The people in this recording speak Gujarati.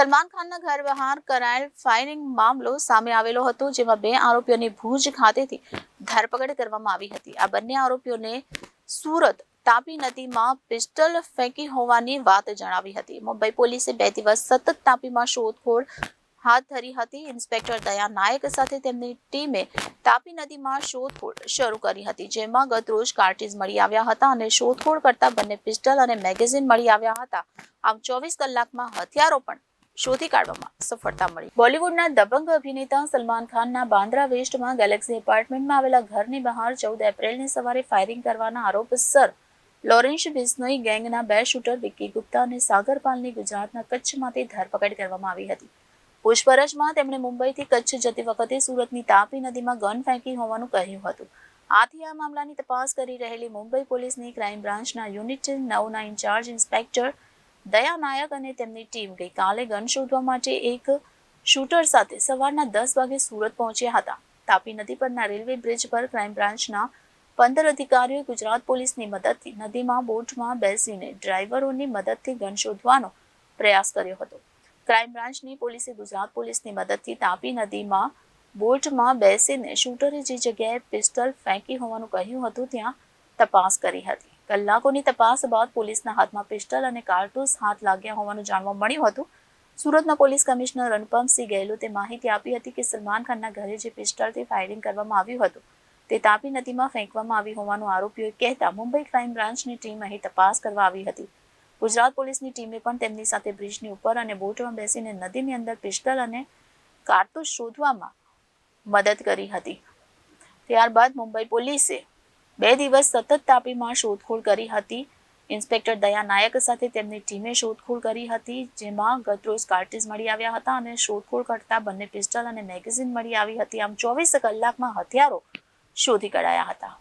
સલમાન ખાનના ઘર બહાર કરાયેલ ફાયરિંગ મામલો સામે આવેલો હતો, જેમાં બે આરોપીઓની ભુજ ખાતેથી ધરપકડ કરવામાં આવી હતી. આ બંને આરોપીઓને સુરત તાપી નદીમાં પિસ્ટલ ફેંકી હોવાની વાત જણાવી હતી. મુંબઈ પોલીસે બે દિવસ સતત તાપીમાં શોધખોળ હાથ ધરી હતી. ઇન્સ્પેક્ટર દયા નાયક સાથે તેમની ટીમે તાપી નદીમાં શોધખોળ શરૂ કરી હતી, જેમાં ગતરોજ કાર્ટીઝ મળી આવ્યા હતા અને શોધખોળ કરતા બંને પિસ્ટલ અને મેગેઝિન મળી આવ્યા હતા. આમ ચોવીસ કલાકમાં હથિયારો પણ શોધી કાઢવામાં સફળતા મળી. બોલિવૂડના દબંગ અભિનેતા સલમાન ખાનના બાંદ્રા વેસ્ટમાં ગેલેક્સી એપાર્ટમેન્ટમાં આવેલા ઘરની બહાર ચૌદ એપ્રિલની સવારે ફાયરિંગ કરવાના આરોપસર લોરેન્સ બિસ્નોઈ ગેંગના બે શૂટર વિક્કી ગુપ્તા અને સાગર ગુજરાતના કચ્છમાંથી ધરપકડ કરવામાં આવી હતી. પૂછપરછમાં તેમણે મુંબઈથી કચ્છ જતી વખતે સુરતની તાપી નદીમાં ગન ફેંકી હોવાનું કહ્યું હતું. આથી આ મામલાની તપાસ કરી રહેલી મુંબઈ પોલીસની ક્રાઇમ બ્રાન્ચના યુનિટ નવના ઇન્ચાર્જ ઇન્સ્પેક્ટર દયા નાયક અને તેમની ટીમ ગઈકાલે ગન શોધવા માટે એક શૂટર સાથે સવારના દસ વાગે સુરત પહોંચ્યા હતા. તાપી નદી પરના રેલવે બ્રિજ પર ક્રાઇમ બ્રાન્ચના પંદર અધિકારીઓએ ગુજરાત પોલીસની મદદથી નદીમાં બોટમાં બેસીને ડ્રાઈવરોની મદદથી ગન શોધવાનો પ્રયાસ કર્યો હતો. ક્રાઇમ બ્રાન્ચની પોલીસે ગુજરાત પોલીસની મદદથી તાપી નદીમાં બોટમાં બેસીને શૂટરે જે જગ્યાએ પિસ્તલ ફેંકી હોવાનું કહ્યું હતું, ત્યાં તપાસ કરી હતી. કલાકોની તપાસ બાદ પોલીસના હાથમાં પિસ્ટલ અને કારતૂસ હાથ લાગ્યા હોવાનું જાણવા મળ્યું હતું. સુરતના પોલીસ કમિશનર અનુપમસિંહ ગેહલોતે માહિતી આપી હતી કે સલમાન ખાનના ઘરે જે પિસ્ટલથી ફાયરિંગ કરવામાં આવ્યું હતું, તે તાપી નદીમાં ફેંકવામાં આવી હોવાનું આરોપીઓએ કહેતા મુંબઈ ક્રાઇમ બ્રાન્ચની ટીમ અહીં તપાસ કરવા આવી હતી. ગુજરાત પોલીસની ટીમે પણ તેમની સાથે બ્રિજની ઉપર અને બોટમાં બેસીને નદીની અંદર પિસ્ટલ અને કારતૂસ શોધવામાં મદદ કરી હતી. ત્યારબાદ મુંબઈ પોલીસે બે દિવસ સતત તાપીમાં શોધખોળ કરી હતી. ઇન્સ્પેક્ટર દયા નાયક સાથે તેમની ટીમે શોધખોળ કરી હતી, જેમાં ગતરોજ કાર્ટીઝ મળી આવ્યા હતા અને શોધખોળ કરતા બંને પિસ્ટલ અને મેગેઝિન મળી આવી હતી. આમ ચોવીસ કલાકમાં હથિયારો શોધી કઢાયા હતા.